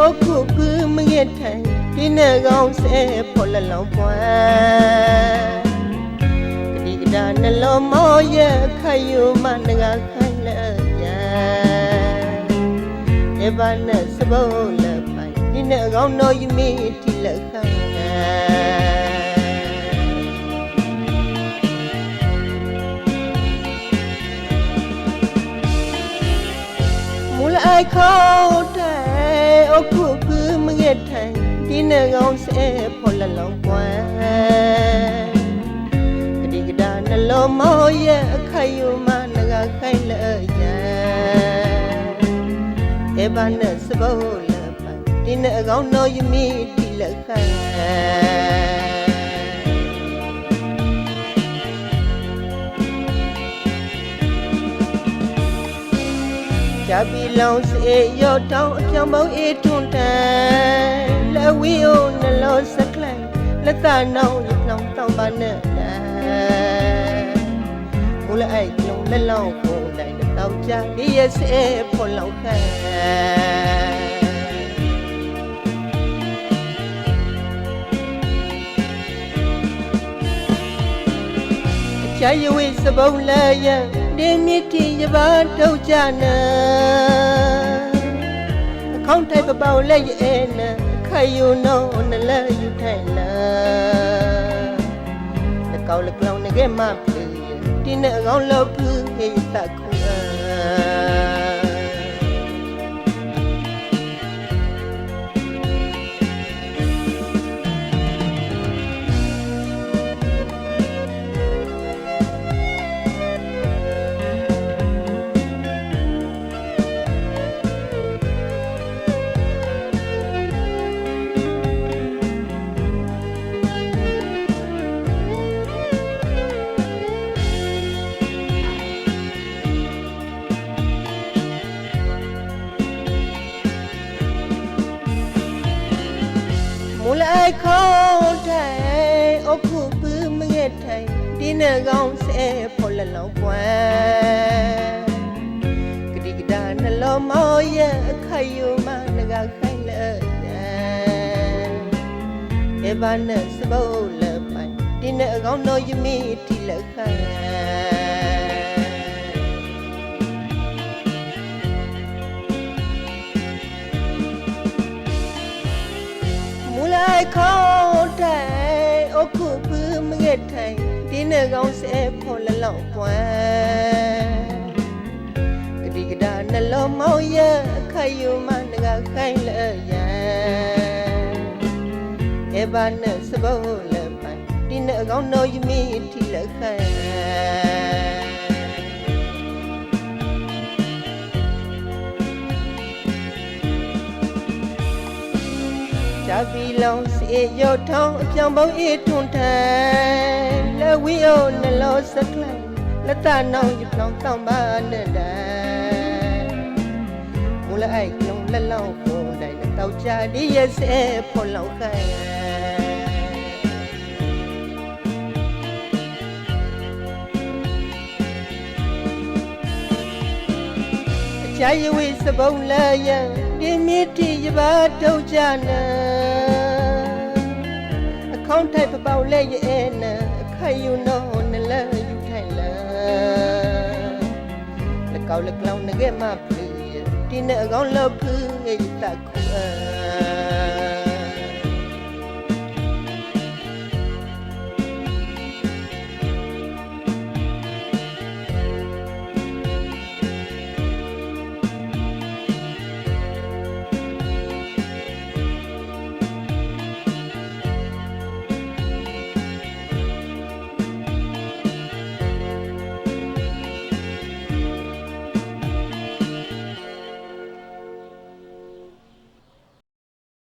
မူလိုက်ခေါ်တဲ့အခုကူမငဲ့ထိုင်ဒီနဲ့ကောင်းဆဲဖော်လလောင်ပွမ်းကတိကတာနှလုံးမောရဲ့ခယူမငါခိုင်လဲညာေဘာနဲ့စပုတ်လက်ပိုင်ဒီနဲ့ကောင်းတော့ယမီတီလက်ခိုင်နာမူလိုက်ခေါ် နဲ့ကောင်းဆဲဖော်လလောင်ပွမ်းကတိကတာနှလုံးမောရဲ့အခါယူမငါခိုင်လဲရေဘာနဲ့စပုတ်လက်ပိုင်ဒီနဲ့ကောင်းတော့ယမီတီလက်ခိုင်ကြပြီလောင်စေရောတောင်းအပြောင်းပေါင်းအေးထွန်းတန်လက် ဝီအိုနှလုံးစကလိုက်လက်သနောင်းရလောင်တောင်းပါနဲ့မူလိုက်အိုက်လုံးလက်လောင်းကိုလိုက်တောက်ကြဒီရဲ့စေဖော်လောက်ခဲချာယဝိစပုံးလဲရဒီမြစ်တီရပါတော့ကြနာအခေါင်းထိုက်ပပောက်လဲရဲနာ ခယူနောနလဲယူထိုင်လာလကောက်လကလောင်ငယ်မပလီဒီနဲ့အကောင်လောက်ဖူးဟေးတခု လိုက်ခေါ်တဲ့အခုပူမငဲ့ထိုင်ဒီနဲ့ကောင်းဆဲဖော်လလောင်ပွမ်းကတိကတာနှလုံးမောရဲ့အခါယူမငါခိုင်လဲေဘာနဲ့စပုတ်လက်ပိုင်ဒီနဲ့အကောင်းတော့ယမီတီလက်ခိုင် လိုက်ခေါ်တဲ့အခုပူမငဲ့ထိုင်ဒီနဲ့ကောင်းဆဲဖော်လလောင်ပွမ်းကတိကတာနှလုံးမောင်ရဲ့အခါယူမငါခိုင်လဲရေဘာနဲ့စပုတ်လက်ပိုင်ဒီနဲ့အကောင်းတော့ယမီတီလက်ခိုင် ကြပြီလောင်စီရောထောင်းအပြောင်ပေါင်းအေးထွန်းထန်လက်ဝီအိုနှလုံးစကလိုက်လက်တနောင်ရပြောင်းတောင်းပါနဲ့တန်မူလိုက်အိုက်လုံးလက်လောင်းကိုတိုင်းတောက်ချဒီရဲ့စဲဖော်လောက်ခိုင်အချာယဝိစပုံးလဲရဒီမြစ်တီရပါတော့ကြနာအ ခေါင်းထိုက်ပပောက်လဲရဲနာအခါယူနောနလဲယူထိုင်လာလကောက်လကလောင်ငယ်မပလီဒီနဲ့အကောင်လောက်ဖူးငယ်တခုအာ